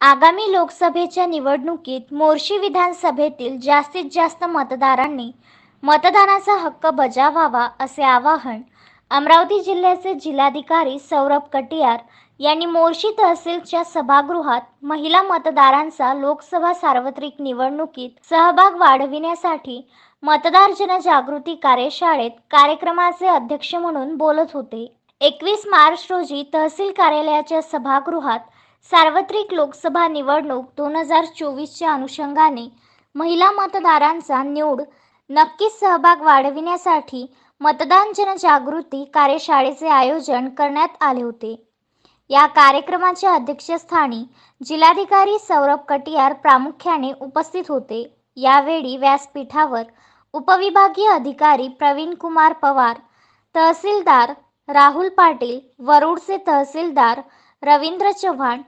आगामी लोकसभेच्या निवडणुकीत मोर्शी विधानसभेतील जास्तीत जास्त मतदारांनी मतदानाचा हक्क बजावावा असे आवाहन अमरावती जिल्ह्याचे जिल्हाधिकारी सौरभ कटियार यांनी मोर्शी तहसीलच्या सभागृहात महिला मतदारांचा लोकसभा सार्वत्रिक निवडणुकीत सहभाग वाढविण्यासाठी मतदार जनजागृती कार्यशाळेत कार्यक्रमाचे अध्यक्ष म्हणून बोलत होते. एकवीस मार्च रोजी तहसील कार्यालयाच्या सभागृहात सार्वत्रिक लोकसभा निवडणूक दोन हजार चोवीसच्या अनुषंगाने महिला मतदारांचा निवड नक्कीच सहभाग वाढविण्यासाठी मतदान जनजागृती कार्यशाळेचे आयोजन करण्यात आले होते. या कार्यक्रमाच्या अध्यक्षस्थानी जिल्हाधिकारी सौरभ कटियार प्रामुख्याने उपस्थित होते. यावेळी व्यासपीठावर उपविभागीय अधिकारी प्रवीण कुमार पवार तहसीलदार राहुल पाटील वरुडचे तहसीलदार रवींद्र चव्हाण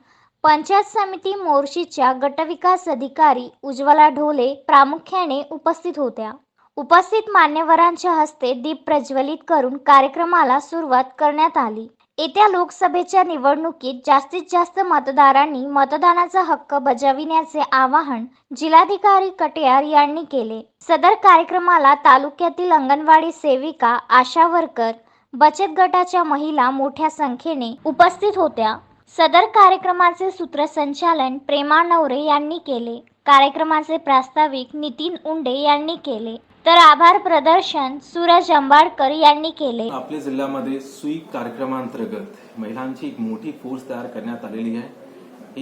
पंचायत समिती मोर्शीच्या गटविकास अधिकारी उज्ज्वला ढोले प्रामुख्याने उपस्थित होत्या. उपस्थित मान्यवरांच्या हस्ते दीप प्रज्वलित करून कार्यक्रमाला सुरुवात करण्यात आली. येत्या लोकसभेच्या निवडणुकीत जास्तीत जास्त मतदारांनी मतदानाचा हक्क बजाविण्याचे आवाहन जिल्हाधिकारी कटियार यांनी केले. सदर कार्यक्रमाला तालुक्यातील अंगणवाडी सेविका आशा वर्कर बचत गटाच्या महिला मोठ्या संख्येने उपस्थित होत्या. सदर कार्यक्रमाचे सूत्रसंचालन प्रेमा नवरे यांनी केले. कार्यक्रमाचे प्रास्ताविक नितीन उंडे यांनी केले. तर आभार प्रदर्शन सूरज अंबाडकर यांनी केले. आपल्या जिल्ह्यामध्ये स्वीप कार्यक्रमांतर्गत महिलांची एक मोठी फोर्स तयार करण्यात आलेली आहे.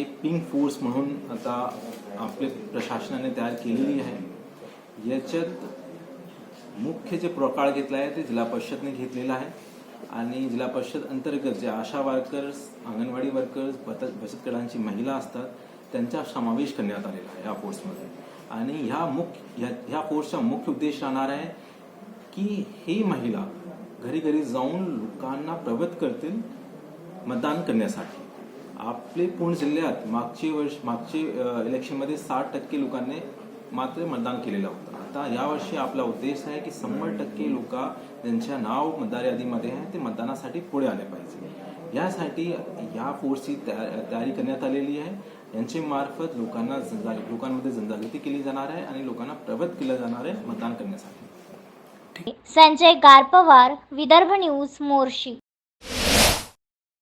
एक पिंक फोर्स म्हणून आता आपले प्रशासनाने तयार केलेली आहे. याच्यात मुख्य जे प्रकार घेतला आहे ते जिल्हा परिषदने घेतलेला आहे. आणि जिल्हा परिषद अंतर्गत जे आशा वर्कर्स अंगणवाडी वर्कर्स बचत गटांची महिला असतात त्यांचा समावेश करण्यात आलेला आहे या कोर्समध्ये आणि ह्या मुख्य ह्या कोर्सचा फोर्सचा मुख्य उद्देश राहणार आहे की ही महिला घरी घरी जाऊन लोकांना प्रवृत्त करतील मतदान करण्यासाठी. आपले पूर्ण जिल्ह्यात मागचे वर्ष मागचे इलेक्शनमध्ये साठ टक्के लोकांनी मात्र मतदान केलेलं होतं. आता यावर्षी आपला उद्देश आहे की शंभर टक्के लोक ज्यांच्या नाव मतदार यादीमध्ये आहे ते मतदानासाठी पुढे आले पाहिजे. यासाठी या फोर्सची तयारी करण्यात आलेली आहे. यांच्या मार्फत लोकांना लोकांमध्ये जनजागृती केली जाणार आहे आणि लोकांना प्रवृत्त केलं जाणार आहे मतदान करण्यासाठी. संजय गारपवार विदर्भ न्यूज मोर्शी.